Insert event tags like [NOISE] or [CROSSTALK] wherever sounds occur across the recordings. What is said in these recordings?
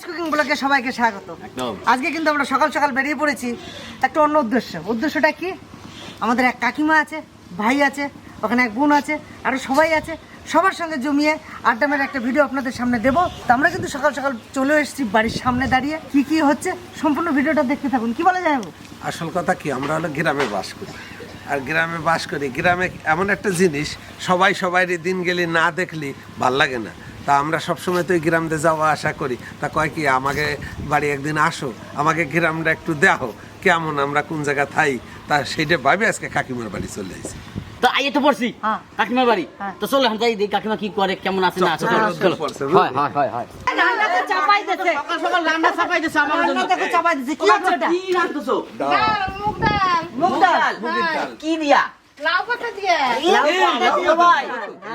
Rice cooking ব্লগে সবাইকে স্বাগত। আজকে কিন্তু আমরা সকাল সকাল বেরিয়ে পড়েছি একটা অন্য উদ্দেশ্য। উদ্দেশ্যটা কি? আমাদের এক কাকিমা আছে ভাই আছে ওখানে এক বোন আছে আরও সবাই আছে। সবার সঙ্গে জমিয়ে আড্ডা মেরে একটা ভিডিও আপনাদের সামনে দেবো। তো আমরা কিন্তু সকাল সকাল চলে এসেছি বাড়ির সামনে দাঁড়িয়ে। কি কি হচ্ছে? সম্পূর্ণ ভিডিওটা দেখতে থাকুন। কি বলা যায়? আসল কথা কি আমরা হলো গ্রামে বাস করি। আর গ্রামে বাস করি। গ্রামে এমন একটা জিনিস সবাই সবাই দিন গেলে না দেখলে ভালো লাগে না। তা আমরা সবসময় তো এই গ্রামতে যাওয়া আশা করি। তা কয় কি আমাকে বাড়ি একদিন আসো আমাকে গ্রামটা একটু দেখো কেমন আমরা কোন জায়গা থাই। তা সেইটা ভাবি আজকে কাকিমার বাড়ি চলে আসি তো আইয়ে তো পড়ছি হ্যাঁ। কাকিমার বাড়ি। হ্যাঁ। তো চলো এখন যাই দেখি কাকিমা কি করে কেমন আছে না আছে চলো, হয় হয় হয় হয়। চাপাই দিচ্ছে সকাল সকাল রান্না চাপাই দিছে আমার জন্য। দেখো চাপাই দিচ্ছে কি হচ্ছে এটা? কি রান্নতেছো ডাল। মুগ ডাল। মুগ ডাল। কি দিয়া? লাউ পাতা দিয়ে। লাউ পাতা দিয়ে মুগ ডাল।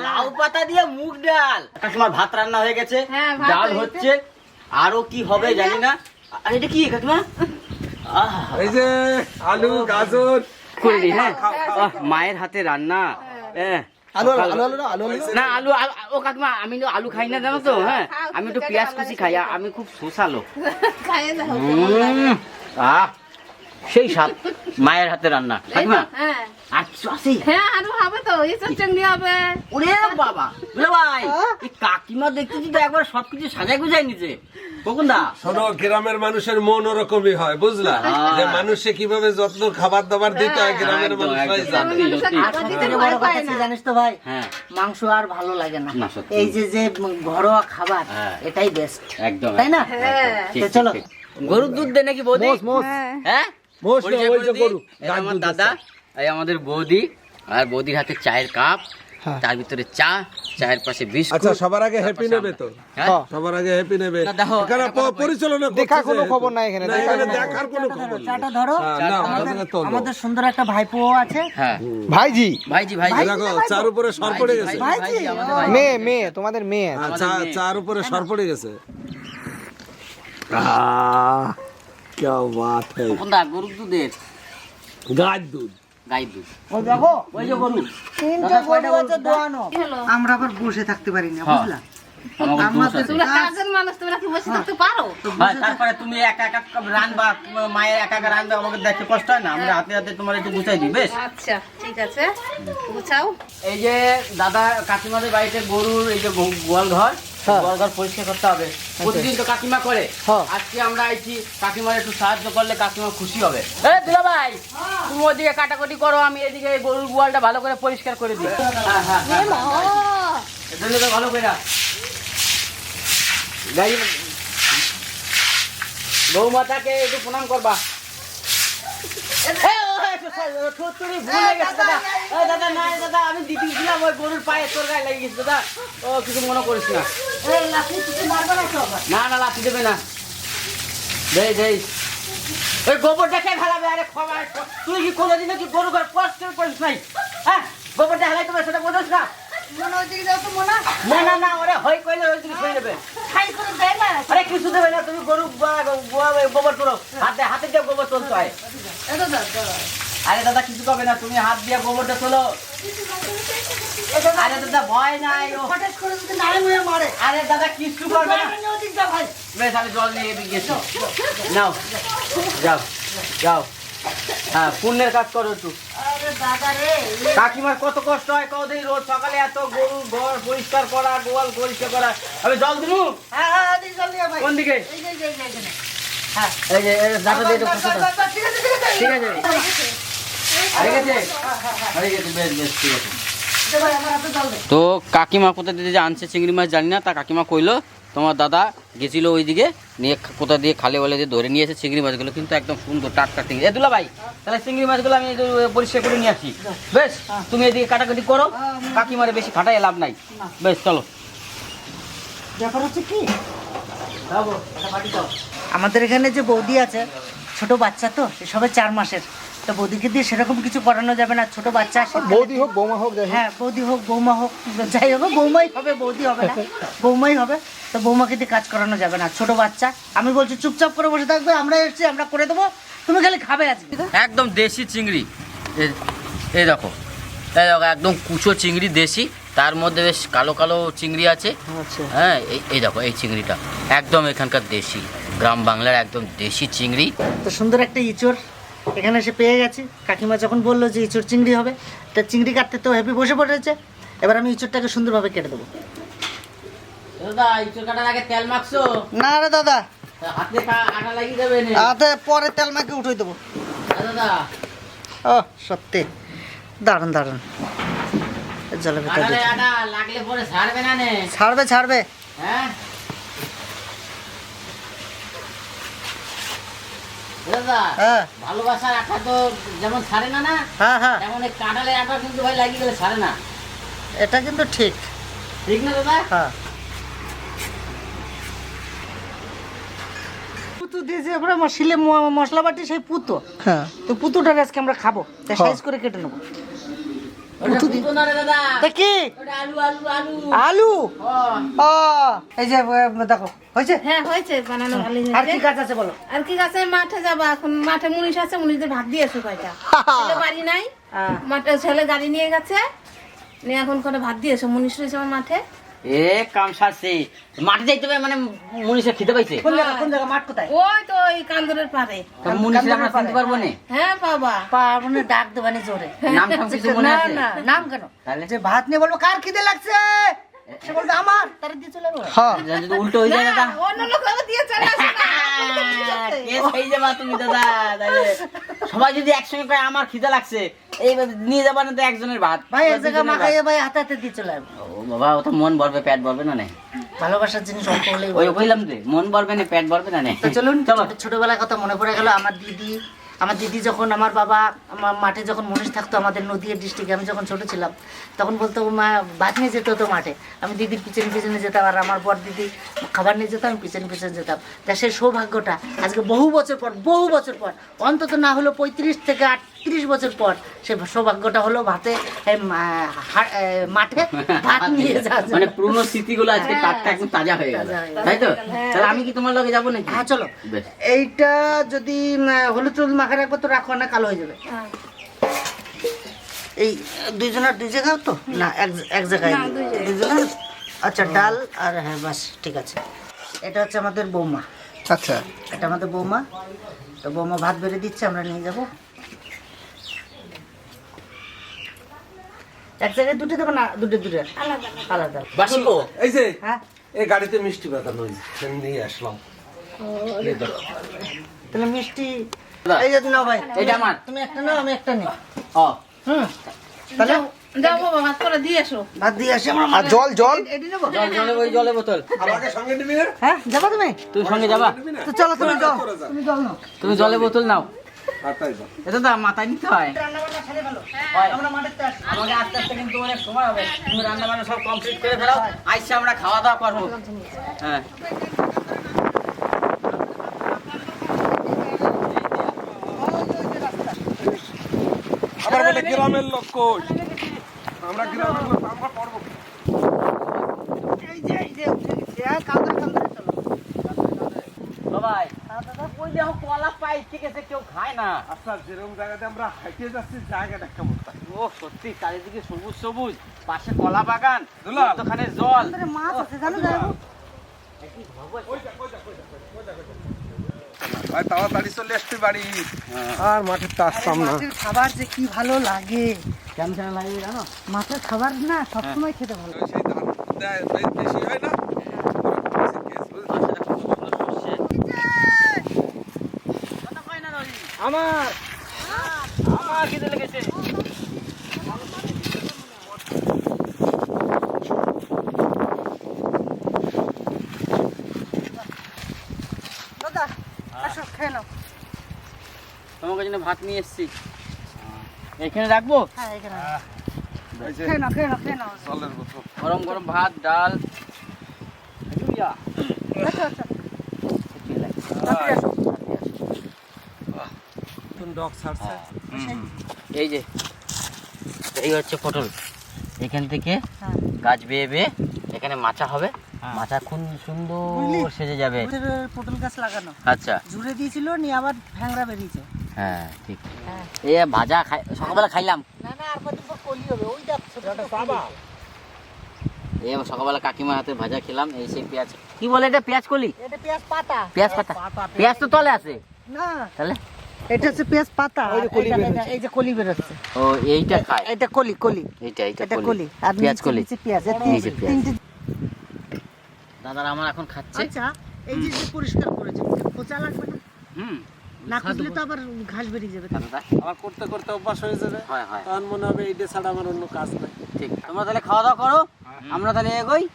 লাউ পাতা দিয়ে মুগ ডাল। কাকিমার ভাত রান্না হয়ে গেছে। হ্যাঁ, ডাল হচ্ছে। আরও কি হবে জানি না। আর এটা কি কাকিমা? এই যে আলু গাজর। করলি হ্যাঁ? মায়ের হাতে রান্না। হ্যাঁ। না আলু ও কাকিমা আমি তো আলু খাই না জানো তো হ্যাঁ? আমি একটু পেঁয়াজ কুচি খাই আমি খুব শোষালো। [LAUGHS] আহ। সেই স্বাদ মায়ের হাতে রান্না। কাকিমা হ্যাঁ। আর কিছু আছে? হ্যাঁ আরও হবে তো এসব চিংড়ি হবে। ওরে বাবা বুঝলে ভাই এই কাকিমা দেখতেছি তো একবার সবকিছু সাজাই গুজাই নিছে। শোনো গ্রামের মানুষের মন ওরকমই হয় বুঝলা? যে মানুষে কীভাবে যত্ন খাবার দাবার দিতে হয় গ্রামের মানুষরাই জানে। বড় কথা কি জানিস তো ভাই হ্যাঁ। মাংস আর ভালো লাগে না। এই যে যে ঘরোয়া খাবার হ্যাঁ। এটাই বেস্ট একদম তাই না? হ্যাঁ। চলো। গরুর দুধ দেয় নাকি বৌদি? হ্যাঁ? আমার দাদা এই আমাদের বৌদি আর বৌদির হাতে চায়ের কাপ হ্যাঁ। তার ভিতরে চা চায়ের পাশে বিস্কুট আচ্ছা সবার আগে হ্যাপি নেবে তো? হ্যাঁ? হ্যাঁ। সবার আগে হ্যাপি নেবে। এখানে পরিচালনা দেখার করতেছে কোনো খবর নাই এখানে, না, দেখার এখানে কোনো দেখার কোনো খবর চাটা ধরো। আমাদের- সুন্দর একটা ভাইপো আছে। হ্যাঁ। ভাইজি। ভাইজি ভাইজি। দেখো চার উপরে সর পড়ে গেছে। ভাইজি মেয়ে মেয়ে তোমাদের মেয়ে। চা- চার উপরে সর পড়ে গেছে। আহ, क्या बात है কখন দা গরুর দুধের গাছ দুধ গাই দুধ ওই দেখো ওই যে গরু তিনটে গরু আছে দোয়ানো কি হলো আমরা আবার বসে থাকতে পারি না হ্যাঁ। বুঝলা আমাকে দোষ আমাদের আছে। তোমরা কাজের মানুষ তোমরা কি বসে থাকতে পারো হ্যাঁ, তারপরে তুমি একা একা রানবা তোমার মায়ের একা একা রানবে আমাকে দেখতে কষ্ট হয় না আমরা হাতে হাতে তোমার একটু গুছাই দিই বেশ আচ্ছা ঠিক আছে গুছাও এই যে দাদা কাকিমাদের বাড়িতে গরুর এই যে গো- গোয়াল ঘর হ্যাঁ। গোয়াল ঘর পরিষ্কার করতে হবে। প্রতিদিন তো কাকিমা করে। হ্যাঁ। আজকে আমরা আইছি কাকিমার একটু সাহায্য করলে কাকিমা খুশি হবে। এ দুলা ভাই তুমি ওদিকে কাটাকুটি করো আমি এদিকে এই গরুর গোয়ালটা ভালো করে পরিষ্কার করে দিই। হ্যাঁ হ্যাঁ হ্যাঁ এ মা। এটা নিয়ে তো ভালো করে গাড়ি বৌমাতাকে একটু প্রণাম করবা। হয়ে দাদা। দাদা, না, দাদা, আমি দিতে গেছিলাম ওই গরুর পায়ে তোর গায়ে লেগে গেছে দাদা। ও কিছু মনে করিস না। এই না না লাঠি দেবে না। দেই দেই। ওই গোবরটা কে ফেলাবে আরে খবর তুই কি কোনোদিন কি গরু ঘর পরিষ্কার করিস নাই? হ্যাঁ গোবরটা হেলাই তোমার সেটা বোঝাস না? মনে হচ্ছে কি যাও না না না ওরে হই কইলে ওই খেয়ে নেবে খাই করে দেয় না? আরে কিছু দেবে না তুমি গরু গোবর তোলো। হাতে হাতে দিয়ে গোবর তুলতে হয়। আরে দাদা কিছু করবে না তুমি হাত দিয়ে গোবরটা তোলো। আরে দাদা ভয় নাই ও। হঠাৎ করে যদি নাড়ে মুড়ে মারে আরে দাদা কিছু করবে না। বেশ আমি জল নিয়ে এদিকে গেছি নাও যাও যাও। হ্যাঁ পুণ্যের কাজ করো একটু। আরে দাদা রে কাকিমার কত কষ্ট হয় কদিন রোজ সকালে এত গরু ঘর পরিষ্কার করা গোয়াল পরিষ্কার করা। আমি জল দিব হ্যাঁ হ্যাঁ ভাই কোন দিকে? এই যে এই যে, দাও। বাস, বাস, ঠিক আছে। তো কাকিমা কোথা দিয়ে যে আনছে চিংড়ি মাছ জানি না তা কাকিমা কইলো তোমার দাদা গেছিল ওইদিকে নিয়ে কোথা দিয়ে খালে বলে যে ধরে নিয়ে এসে চিংড়ি মাছগুলো কিন্তু একদম সুন্দর টাটকা চিংড়ি। এ দুলা ভাই তাহলে চিংড়ি মাছগুলো আমি পরিষ্কার করে নিয়ে আসি। বেশ তুমি এদিকে কাটাকাটি করো কাকিমারে বেশি খাটাই লাভ নাই। বেশ চলো। ব্যাপার হচ্ছে কি? আমাদের এখানে যে বৌদি আছে ছোট বাচ্চা তো সে সবে চার মাসের। তো বৌদিকে দিয়ে সেরকম কিছু করানো যাবে না ছোট বাচ্চা বৌদি হোক বৌমা হোক হ্যাঁ বৌদি হোক বৌমা হোক যাই হোক বৌমাই হবে বৌদি হবে না। বৌমাই হবে তো বৌমাকে দিয়ে কাজ করানো যাবে না ছোট বাচ্চা। আমি বলছি চুপচাপ করে বসে থাকবে আমরা এসেছি আমরা করে দেবো তুমি খালি খাবে আজকে। একদম দেশি চিংড়ি। এই- দেখো এই দেখো একদম কুচো চিংড়ি দেশি তার মধ্যে বেশ কালো কালো চিংড়ি আছে। আচ্ছা। হ্যাঁ এই এই দেখো এই চিংড়িটা একদম এখানকার দেশি। গ্রাম বাংলার একদম দেশি চিংড়ি। তো সুন্দর একটা ইঁচড় এখানে এসে পেয়ে গেছি। কাকিমা যখন বলল যে ইঁচড় চিংড়ি হবে তা চিংড়ি কাটতে তো হেভি বসে পড়েছে। এবার আমি ইঁচড়টাকে সুন্দরভাবে কেটে দেবো। দাদা ইঁচড় কাটার আগে তেল মাখছো? না রে দাদা। হাতে কা- আটা লাগিয়ে দেবে নে। হাতে পরে তেল মাকে উঠে দেবো। দাদা। ও সত্যি। দারুণ দারুণ। জলের ভেতর ছাড়বে ছাড়বে। হ্যাঁ? হ্যাঁ। ভালোবাসার আঠা তো যেমন ছাড়ে না না হ্যাঁ হ্যাঁ। তেমন এই কিন্তু ভাই লাগিয়ে গেলে ছাড়ে না। এটা কিন্তু ঠিক। ঠিক না দাদা? হ্যাঁ। পুতু দিয়েছে আমরা মশলে মশলা বাটি সেই পুতো। হ্যাঁ। তো পুতোটা আজকে আমরা খাব। সাইজ করে কেটে নেব। কি? আলু আলু আলু। আলু? ও, ও এই যে দেখো হয়েছে? হ্যাঁ হয়েছে বানানো ভালো আর কি গাছ আছে বলো? আর কি গাছে মাঠে যাবা এখন মাঠে মুনিশ আছে মুনিশদের ভাত দিয়েছে কয়টা? ছেলে বাড়ি নাই হ্যাঁ। মাঠে ছেলে গাড়ি নিয়ে গেছে নিয়ে এখন করে ভাত দিয়েছে মুনিশ রয়েছে আমার মাঠে। এ কাম সারছে। মাঠে যাইতে হবে মানে মনীষা খেতে পাইছে? কোন জায়গা কোন জায়গা মাঠ কোথায়? ওই তো ওই কান্দরের পারে তো আমরা চিনতে পারব না। হ্যাঁ বাবা। পারবনে ডাক দেবানি জোরে। নাম কিছু মনে না আছে? না নাম কেন? তাহলে? যে ভাত নিয়ে বলব কার খিদে লাগছে? সে বলবে আমার? তারা দিয়ে চলে যাব হ্যাঁ যদি উল্টো হয়ে যায় দাদা অন্য লোক আবার দিয়ে চলে আসে কেস হয়ে যাবা তুমি দাদা সবাই যদি একসঙ্গে কয় আমার খিদে লাগছে। এইবার নিয়ে যাবা না তো একজনের ভাত। ভাই এক জায়গা মাখাইয়ে ভাই হাতে হাতে দিয়ে চলে যাব ও বাবা ও তো মন ভরবে পেট ভরবে না নে। ভালোবাসার জিনিস অল্প হলেই ওই কইলাম তো মন ভরবে না পেট ভরবে না নে। চলুন চলো। ছোটবেলার কথা মনে পড়ে গেল আমার দিদি আমার দিদি যখন, আমার বাবা, আমার মাঠে যখন মনীষ থাকতো, আমাদের নদীয়া ডিস্ট্রিক্টে আমি যখন ছোটো ছিলাম, তখন বলতো, মা, ভাত নিয়ে যেত তো মাঠে। আমি দিদির পিছনে পিছনে যেতাম, আর আমার বর দিদি খাবার নিয়ে যেতাম আমি পিছনে পিছনে যেতাম। তা সেই সৌভাগ্যটা, আজকে বহু বছর পর, বহু বছর পর, অন্তত না হলো পঁয়ত্রিশ থেকে আটত্রিশ বছর পর সে সৌভাগ্যটা হলো ভাতে হা- মাঠে ভাত নিয়ে যাওয়ার জন্য। মানে পুরনো স্মৃতিগুলো আজকে টাটকা একদম তাজা হয়ে গেল। হয়ে। তাই তো? তাহলে আমি কি তোমার লগে যাব নাকি? হ্যাঁ চলো। এইটা যদি হলুদ টলুদ মাখা রাখব তো রাখো না কালো হয়ে যাবে। হ্যাঁ। এই দুইজনের দুই জায়গা তো? না এক এক জায়গায়। দুইজনের? আচ্ছা ডাল আর হ্যাঁ বাস ঠিক আছে। এটা হচ্ছে আমাদের বৌমা। আচ্ছা। এটা আমাদের বৌমা। তো বৌমা ভাত বেড়ে দিচ্ছে আমরা নিয়ে যাব। এক জায়গায় দুটো দেবো না দুটো দুটো। আলাদা বাসিকো এই যে হ্যাঁ? এই গাড়িতে মিষ্টি বাঁধানো নিয়ে আসলাম। তাহলে মিষ্টি এই যে নাও ভাই। এটা আমার। তুমি একটা নাও আমি একটা নিই। ও। হুম। তাহলে আর জল জল? জল বোতল। হ্যাঁ যাব তুমি? তুমি সঙ্গে যাবা? চলো তুমি যাও। তুমি জল নাও। তুমি জলে বোতল নাও। এটা তো মাথায় নিতে হয়। হয়। আমাকে আস্তে আস্তে কিন্তু অনেক সময় হবে। তুমি রান্না বান্না সব কমপ্লিট করে ফেলাও আইসা আমরা খাওয়া দাওয়া করব। হ্যাঁ। আবার বলে গ্রামের লোক কই? আমরা গ্রামের লোক আমরা পড়ব এই যে এই যে উঠে গেছে। কাঁদরে কাঁদরে চলো। বাবাই দেখো কলা পাই ঠিক আছে কেউ খায় না। আচ্ছা যেরকম জায়গাতে আমরা হাইটে যাচ্ছি জায়গাটা কেমন ও সত্যি চারিদিকে সবুজ সবুজ পাশে কলা বাগান। ওখানে জল। মাছ আছে জানো যাব তাড়াতাড়ি চলে আসতে বাড়ি আর মাঠের তো আসতাম না খাবার যে কি ভালো লাগে। কেমন কেমন লাগে জানো? মাঠের খাবার না সবসময় খেতে ভালো লাগে। সেই ধান বেশি হয় না পাশে দেখো কত সুন্দর সর্ষে। কথা কয় না রহি। আমার। আমার খিদে লেগেছে। দাদা আসো খেয়ে নাও। তোমাকে জন্য ভাত নিয়ে এসেছি। এখানে রাখব? হ্যাঁ গরম গরম ভাত ডাল। আচ্ছা আচ্ছা। আসো নতুন ডগ ছাড়ছে। এই যে এই হচ্ছে পটল। এখান থেকে হ্যাঁ। গাছ বেয়ে বেয়ে এখানে মাচা হবে। মাচা খুব সুন্দর সেজে যাবে। পটল গাছ লাগানো। আচ্ছা। জুড়ে দিয়েছিল নিয়ে আবার ভ্যাংরা বেরিয়েছে। হ্যাঁ ঠিক। এ ভাজা খাই সকালবেলা খাইলাম। না না আর পর কলি হবে। ওই দেখ ছোট কলি। সকালবেলা কাকিমার হাতে ভাজা খেলাম এই সেই পেঁয়াজ। কি বলে এটা? পেঁয়াজ কলি? এটা পেঁয়াজ পাতা। পেঁয়াজ পাতা পেঁয়াজ তো তলে আছে। না। তাহলে? এটা হচ্ছে পেঁয়াজ পাতা ওই যে কলি বের এটা- এই যে কলি বেরোচ্ছে। ও এইটা খায়। এটা কলি কলি। এটা কলি। আর পেঁয়াজ কলি। পেঁয়াজ নিচে পেঁয়াজ। তিনটে আমার এখন খাচ্ছে। আচ্ছা এই যে পরিষ্কার করেছে খোঁচা লাগবে না? হুম না খুঁজলে তো আবার ঘাস বেরিয়ে যাবে। আবার করতে করতে অভ্যাস হয়ে যাবে। হয় হয়। তখন মনে হবে এইটা ছাড়া আমার অন্য কাজ নাই। ঠিক। তোমরা তাহলে খাওয়া দাওয়া করো। আমরা তাহলে এগোই।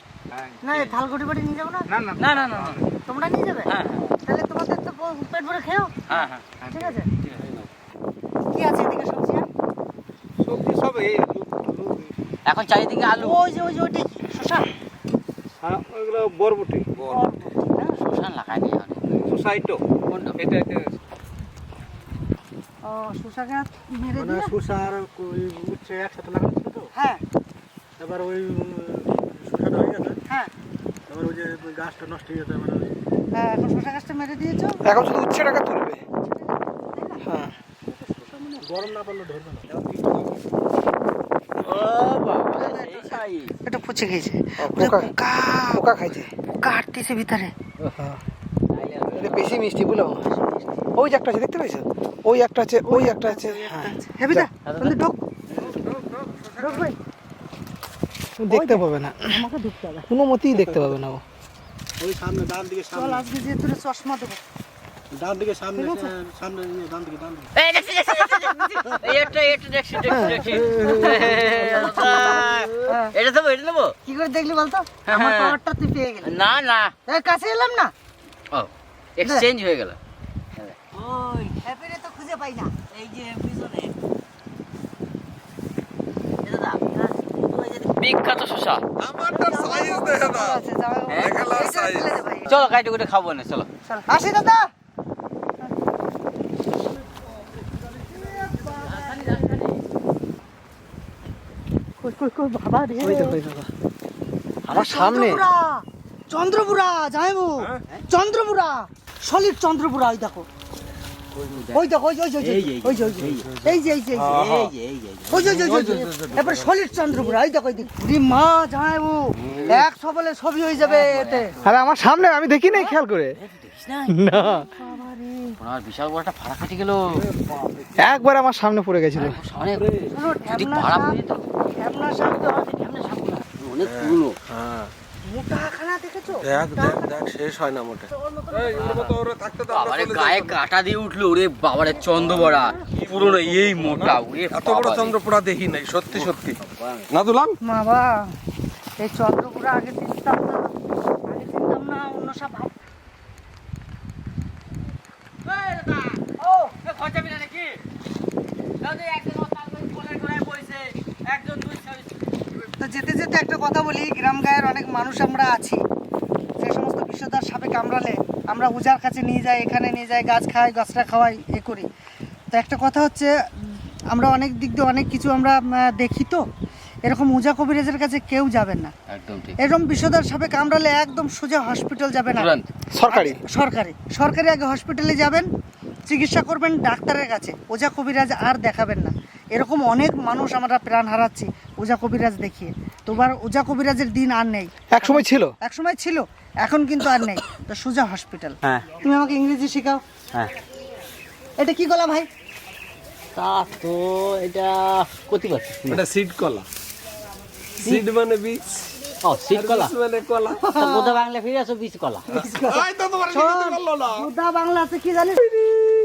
না এই থাল ঘটি বাটি নিয়ে যাব না। না না না না। তোমরা নিয়ে যাবে? হ্যাঁ তাহলে তোমাদের তো পেট ভরে খেও হ্যাঁ হ্যাঁ ঠিক আছে? কি আছে এদিকে সবজি সবজি সব এই এখন চারিদিকে আলু। ওই যে ওই যে ওইটা কি শসা হ্যাঁ ওইগুলো বরবটি। শোষণ লাগায়নি এখন। সুসাইটো কোনটা এটা এটা। ও শসা গাছ মেরে দিয়ে? সুসা আর ওই উচ্ছে একসাথে লাগানো ছিল তো। হ্যাঁ। এবার ওই সুসাটা হয়ে গেছে। হ্যাঁ। এবার ওই যে গাছটা নষ্ট হয়ে যেতে মানে হ্যাঁ এখন গাছটা মেরে দিয়েছ এখন শুধু উচ্ছে টাকা তুলবে হ্যাঁ গরম না পড়লে ধরবে না ও বাবা এটা পচে গেছে পোকা পোকা খাইছে কাটতেছে ভিতরে হ্যাঁ এটা বেশি মিষ্টি বুঝলো ওই যে একটা আছে দেখতে পেয়েছ ওই একটা আছে ওই একটা আছে হ্যাঁ হেবি দা ঢোক ঢোক ভাই দেখতে পাবে না আমাকে ঢুকতে হবে কোনো মতেই দেখতে পাবে না ও ওই সামনে ডান দিকে চল আজকে যে তোর চশমা দেবো ডান দিকে সামনে সামনে ডান দিকে ডান দিকে একটা, এটা দেখছি, দেখছি, দেখছি। এটা দেবো এটা দেবো কি করে দেখলি বলতো হ্যাঁ, আমার হ্যাঁ। পাওয়ারটা তুই পেয়ে গেলি না না এই কাছে এলাম না ও এক্সচেঞ্জ হয়ে গেল ওই হ্যাপিরে তো খুঁজে পাই না এই যে পিছনে এটা দা বিখ্যাত শসা আমারটা সাইজ দেখে দাও আছে যাও হ্যাঁ? দেখালা size। চলো কাইটে কুটে খাব না চলো। আসি দাদা। কই কই কই বাবা রে। ওই দেখো ওই দেখো আমার সামনে। চন্দ্রপুরা চন্দ্রপুরা যাইবো চন্দ্রপুরা সলিড চন্দ্রপুরা ওই দেখো। ওই দেখো ওই ওই ওই ওই ওই এই যে এই যে এই যে ওই যে ওই ওই এবার সলিড চন্দ্রপুরা ওই দেখো ওই মা যাইবো এক সবলে ছবি হয়ে যাবে এতে আরে আমার সামনে আমি দেখি নাই খেয়াল করে না ওনার বিশাল বড় একটা ফাড়া কেটে গেল একবার আমার সামনে পড়ে গেছিল যদি পড়ে সাপ তো আছে। অনেক পুরনো দেখেছ দেখ দেখ দেখ শেষ হয় না মোটে। এই ওর মতো ওরে থাকতে তো আমরা বাবারে গায়ে। কাটা দিয়ে উঠল ওরে বাবারে চন্দ্রবড়া। পুরনো এই মোটা ওরে এত বড় বাবারে। চন্দ্রপুরা দেখি নাই সত্যি সত্যি। না দুলাল বাবা এই চন্দ্রপুরা আগে চিনতাম না আগে চিনতাম না অন্য সব ভাব। ও খরচা বিনা নাকি? দাও তো যেতে যেতে একটা কথা বলি গ্রাম গায়ের অনেক মানুষ আমরা আছি। যে সমস্ত বিষধর সাপে কামড়ালে আমরা উজার কাছে নিয়ে যাই এখানে নিয়ে যাই গাছ খাই গাছটা খাওয়াই এ করি। তো একটা কথা হচ্ছে আমরা অনেক দিক দিয়ে অনেক কিছু আমরা দেখি তো। এরকম উজা কবিরাজের কাছে কেউ যাবেন না। একদম ঠিক। এরকম বিষধর সাপে কামড়ালে একদম সোজা হসপিটাল যাবে না। সরকারি? সরকারি। সরকারি আগে হসপিটালে যাবেন চিকিৎসা করবেন ডাক্তারের কাছে। ওজা কবিরাজ আর দেখাবেন না। এরকম অনেক মানুষ আমরা প্রাণ হারাচ্ছি। ওজা কবিরাজ দেখিয়ে তোমার ওজা কবিরাজের দিন আর নেই। এক সময় ছিল? এক সময় ছিল এখন কিন্তু আর নেই। তো সোজা হসপিটাল হ্যাঁ। তুমি আমাকে ইংরেজি শেখাও। হ্যাঁ। এটা কি গলা ভাই? তা তো এটা কতি পাচ্ছি এটা সিড কলা। সিড মানে বীজ। ও শীত কলা। মানে কলা। বোধা বাংলা ফিরে আসো বীজ কলা। আই তো তোমার কি বলতে পারল না। বাংলা আছে কি জানিস?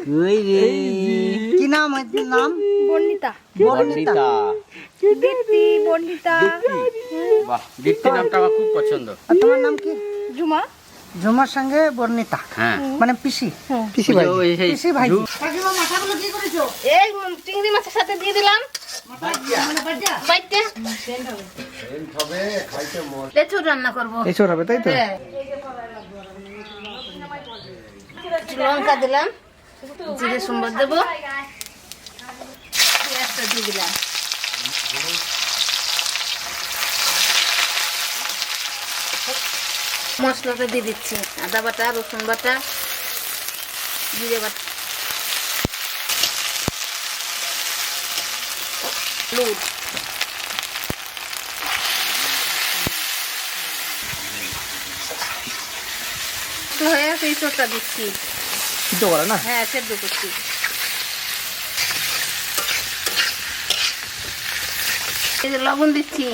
ওই রে কি নাম নাম? দীপ্তি বাহ দীপ্তি নামটা আমার খুব পছন্দ। আর তোমার নাম কি? জুমা। ঝুমার সঙ্গে বর্ণিতা। হ্যাঁ। মানে পিসি। পিসি ভাই পিসি ভাই কাকিমা মাথাগুলো কি করেছ? এই চিংড়ি মাছের সাথে দিয়ে দিলাম। মানে হ্যাঁ। লঙ্কা দিলাম। জিরে সম্বর দেব। পেঁয়াজটা দিয়ে দিলাম। মশলাটা দিয়ে দিচ্ছি। আদা বাটা, রসুন বাটা, জিরে বাটা। হলুদ। হয়ে আছে এই দিচ্ছি। সিদ্ধ করে না? হ্যাঁ সেদ্ধ করছি। লবণ দিচ্ছি।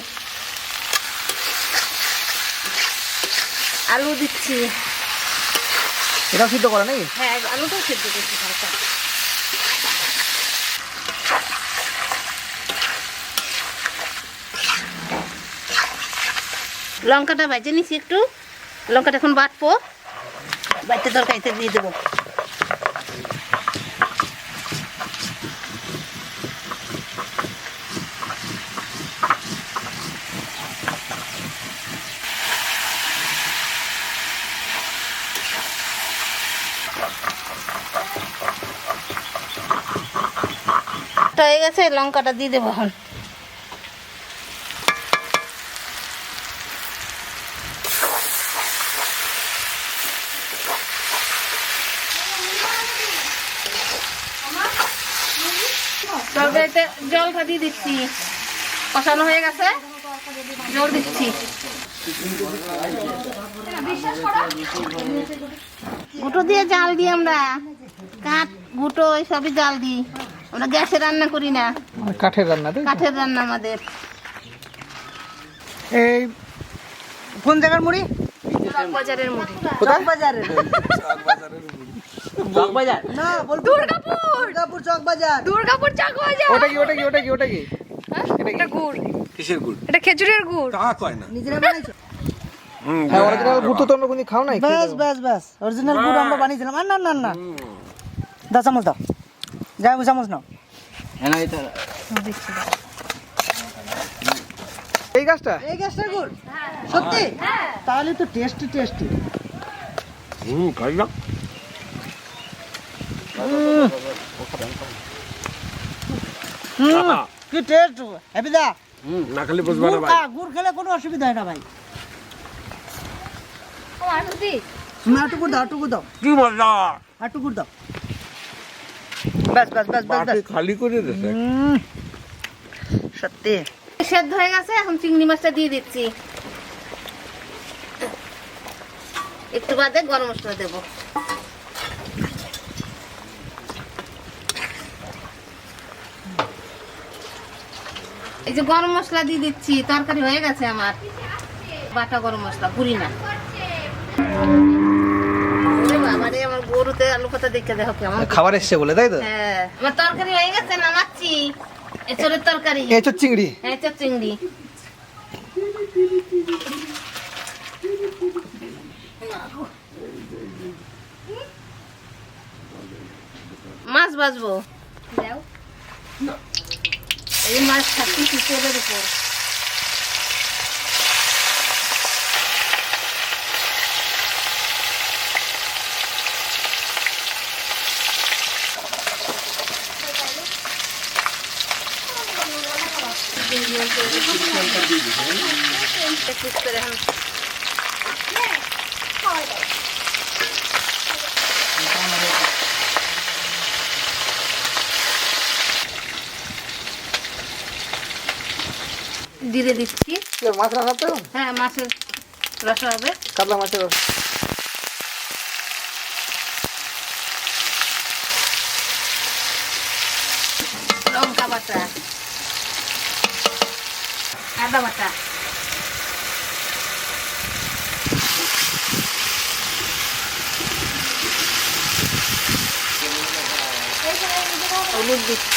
আলু দিচ্ছি। এটা সিদ্ধ করে নাকি? হ্যাঁ আলুটাও সেদ্ধ করছি হালকা। লঙ্কাটা ভেজে নিছি একটু। লঙ্কাটা এখন বাটবো। বাটতে তরকারিতে দিয়ে দেবো। হয়ে গেছে, লঙ্কাটা দিয়ে দেবো এখন। জলটা দিয়ে দিচ্ছি। হয়ে গেছে, জল দিচ্ছি। গুঁটো দিয়ে জাল দিই আমরা। কাঠ, গুটো সবই জাল দিই। আমরা গ্যাসে রান্না করি না। কাঠের রান্না কাঠের রান্না আমাদের। এই কোন জায়গার মুড়ি? বাজারের মুড়ি। চক বাজারের বাগবাজার না বল দুর্গাপুর! দুর্গাপুর চক বাজার দুর্গাপুর চাক বাজার ওটা কি ওটা কি ওটা কি ওটা কি? এটা গুড়। কিসের গুড়? এটা খেজুরের গুড়। তা কয় না? নিজেরা বানাইছো? হ্যাঁ অরিজিনাল গুড় তো তোমরা কোনদিন খাও নাই দেখো। ব্যাস ব্যাস অরিজিনাল গুড় আমরা বানিয়েছিলাম। আর না না না। চামচ দাও। যাই হোক চামচ নাও হ্যাঁ এই গাছটা? এই গ্যাসটার গুড়। সত্যি? তাহলে তো টেস্টি টেস্টি হুম খাই না। হুম। কি টেস্ট হ্যাপি দা। না খালি বুঝবা না গুড় ভাই। গুড় খেলে কোনো অসুবিধা হয় না ভাই। তুমি আটু গুড় দাও আটু গুড় দাও। কি মজা। আটু গুড় দাও। ব্যাস ব্যাস ব্যাস ব্যাস খালি করে দিছে সত্যি। সেদ্ধ হয়ে গেছে এখন চিংড়ি মাছটা দিয়ে দিচ্ছি। একটু বাদে গরম মশলা দেবো। এই যে গরম মশলা দিয়ে দিচ্ছি তরকারি হয়ে গেছে আমার। বাটা গরম মশলা পুরি না। গরুতে আলু কথা দেখে দেখো কেমন খাবার এসছে বলে তাই তো? হ্যাঁ। আমার তরকারি হয়ে গেছে নামাচ্ছি। এচরের তরকারি। এঁচোর চিংড়ি। চিংড়ি। মাছ বাজবো এই মাছ থাকছি তেলের উপর। দিয়ে দিচ্ছি। মাছ রাখা তো? হ্যাঁ মাছের রসা হবে। কাতলা মাছের রস। লঙ্কা বাটা। আদা বাটা। হলুদ দিচ্ছি।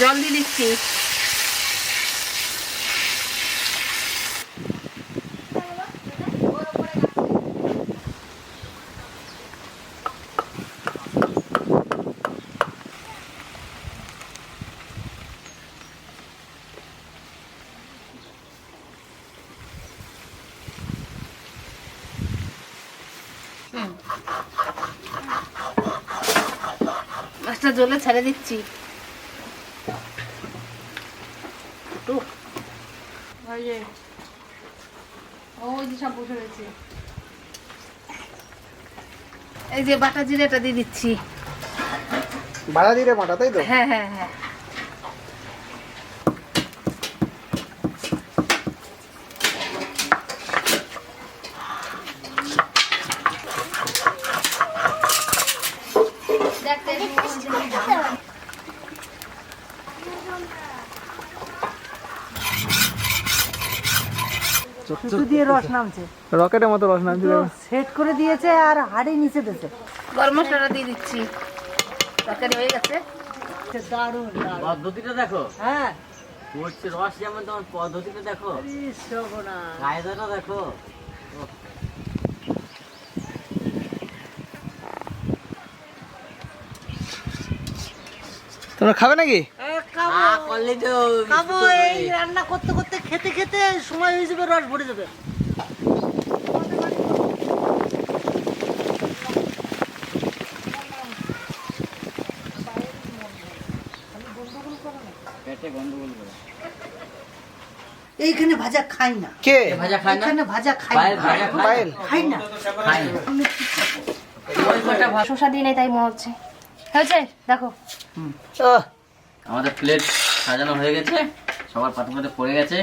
জল দিয়ে দিচ্ছি মাছটা জলে ছেড়ে দিচ্ছি। একটু। ওই যে সব বসে রয়েছে। এই যে বাটা জিরেটা দিয়ে দিচ্ছি। বাটা জিরে বাটা তাই তো? হ্যাঁ হ্যাঁ হ্যাঁ। সুতো দিয়ে রস নামছে। রকেটের মতো রস নামছিল সেট করে দিয়েছে আর হাড়ি নিচে দিয়েছে। গরম মশলাটা দিয়ে দিচ্ছি। তরকারি হয়ে গেছে। দারুণ পদ্ধতিটা দেখো। হ্যাঁ। পড়ছে রস যেমন তোমার পদ্ধতিটা দেখো। কায়দাটা দেখো। তোমরা খাবে নাকি? করলেই তো খাব এই রান্না করতে করতে খেতে খেতে সময় হয়ে যাবে রস ভরে যাবে। এইখানে ভাজা খাই না। কে? ভাজা খায় না? এখানে ভাজা খাই না। পায়েল খাই না। খায় না। ওই কটা ভাত শসা দিয়ে নেই তাই মনে হচ্ছে। হয়েছে? দেখো। আমাদের প্লেট সাজানো হয়ে গেছে। সবার পাতে পাতে পড়ে গেছে।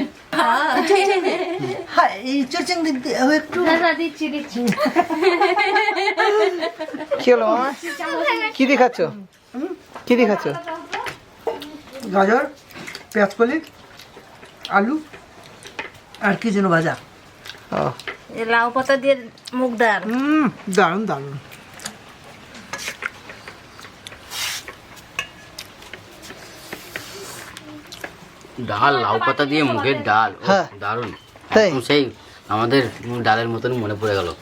হ্যাঁ এই চরচিংড়ি একটু। না না দিচ্ছি দিচ্ছি। কি হলো কি দিয়ে খাচ্ছ? কি দিয়ে খাচ্ছ? গাজর পেঁয়াজ কলি আলু আর কি যেন ভাজা। লাউ পাতা দিয়ে মুগ ডাল। হুম দারুণ। ডাল লাউ পাতা দিয়ে মুগের ডাল। ও, হ্যাঁ। দারুণ। একদম সেই আমাদের ডালের মতন মনে পড়ে গেল।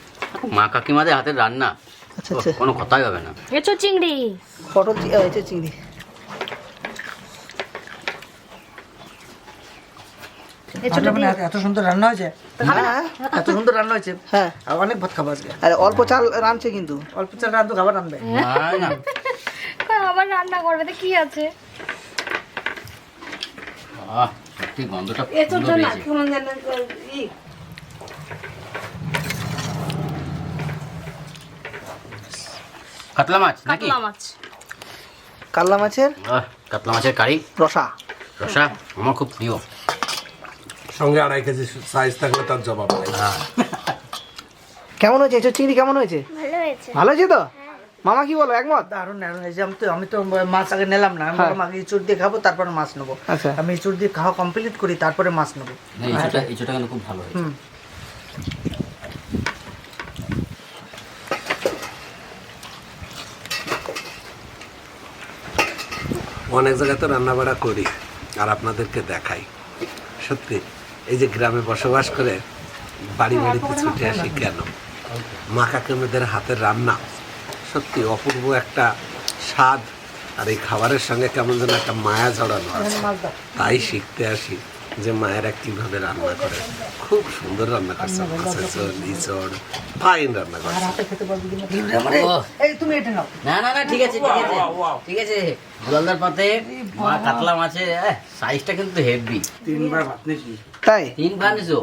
মা কাকিমাদের হাতের রান্না। আচ্ছা আচ্ছা। কোনো কথাই হবে না। চিংড়ি। পটল চিংড়ি। মানে এত- এত সুন্দর রান্না হয়েছে? হ্যাঁ। এত সুন্দর রান্না হয়েছে? হ্যাঁ। অনেক ভাত খাব আজকে। আরে অল্প চাল রাঁধছে কিন্তু। অল্প চাল খাবার না আবার রান্না করবে তো কি আছে? আহ, সত্যি গন্ধটা কাতলা মাছ নাকি? কাতলা মাছ। কাল্লা মাছের? আহ, কাতলা মাছের কারি। রসা। রসা আমার খুব প্রিয়। সঙ্গে আড়াই কেজি সাইজ থাকলে তার জবাব হ্যাঁ। কেমন হয়েছে? এসব চিংড়ি কেমন হয়েছে? ভালো হয়েছে। ভালো হয়েছে তো? মামা কি বলো একমত? দারুণ দারুণ। এই যে আমি তো আমি তো মাছ আগে নিলাম না। আমি হ্যাঁ। বললাম আগে ইঁচড় দিয়ে খাব তারপরে মাছ নেব। আচ্ছা। আমি ইঁচড় দিয়ে খাওয়া কমপ্লিট করি তারপরে মাছ নেব। ইঁচোটা কিন্তু খুব ভালো হুম। অনেক জায়গায় তো রান্না বাড়া করি আর আপনাদেরকে দেখাই। সত্যি এই যে গ্রামে বসবাস করে বাড়ি বাড়িতে ছুটে আসি কেন? মা কাকিমাদের হাতের রান্না সত্যি অপূর্ব একটা স্বাদ। আর এই খাবারের সঙ্গে কেমন যেন একটা মায়া জড়ানো আছে। তাই শিখতে আসি যে মায়েরা কীভাবে রান্না করে। খুব সুন্দর রান্না করছে। মাছের ঝোল ইচড় ফাইন রান্না করছে। নাও। না না না ঠিক আছে ঠিক আছে। ঠিক আছে। জলদার পাতে মা কাতলা মাছের সাইজটা কিন্তু হেভি তিনবার ভাত নিয়েছি তাই তিন ভানিসো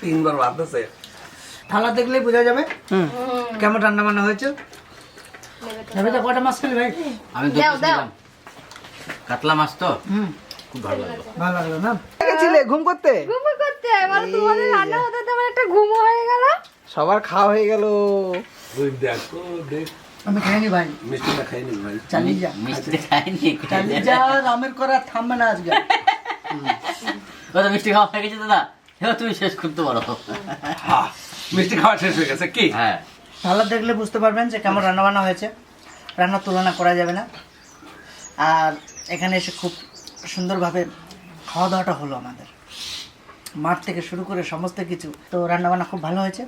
তিনবার ভাত আছে। থালা দেখলেই বোঝা যাবে কেমন রান্না বান্না হয়েছে। কটা মাছ খেলে ভাই? আমি। কাতলা মাছ তো? খুব ভালো লাগল। ভালো লাগল না? গেছিলে ঘুম করতে? ঘুম করতে মানে তোমাদের রান্না হতে আমার একটা ঘুমো হয়ে গেল। সবার খাওয়া হয়ে গেল। দেখো দেখ। আমি খাইনি ভাই। মিষ্টিটা খাইনি ভাই? চালিয়ে যা। মিষ্টি খাইনি চালিয়ে যা রামের করা আর থামবে না আজকে। মিষ্টি খাওয়া হয়ে গেছে দাদা। তুমি শেষ করতে পারো। মিষ্টি খাওয়া শেষ হয়ে গেছে কি? হ্যাঁ। ভালো দেখলে বুঝতে পারবেন যে কেমন রান্না বান্না হয়েছে। রান্নার তুলনা করা যাবে না। আর এখানে এসে খুব সুন্দরভাবে খাওয়া দাওয়াটা হলো আমাদের। মাঠ থেকে শুরু করে সমস্ত কিছু। তো রান্নাবান্না খুব ভালো হয়েছে।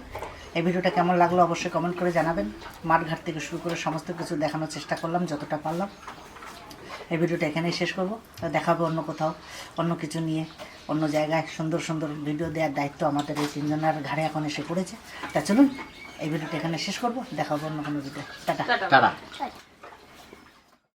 এই ভিডিওটা কেমন লাগল অবশ্যই কমেন্ট করে জানাবেন। মাঠ ঘাট থেকে শুরু করে সমস্ত কিছু দেখানোর চেষ্টা করলাম যতটা পারলাম। এই ভিডিওটা এখানেই শেষ করব। দেখাবো অন্য কোথাও অন্য কিছু নিয়ে অন্য জায়গায় সুন্দর সুন্দর ভিডিও দেওয়ার দায়িত্ব আমাদের এই তিনজনের ঘাড়ে এখন এসে পড়েছে। তা চলুন এই ভিডিওটা এখানে শেষ করব দেখাবো অন্য কোনো ভিডিও। টাটা। টাটা।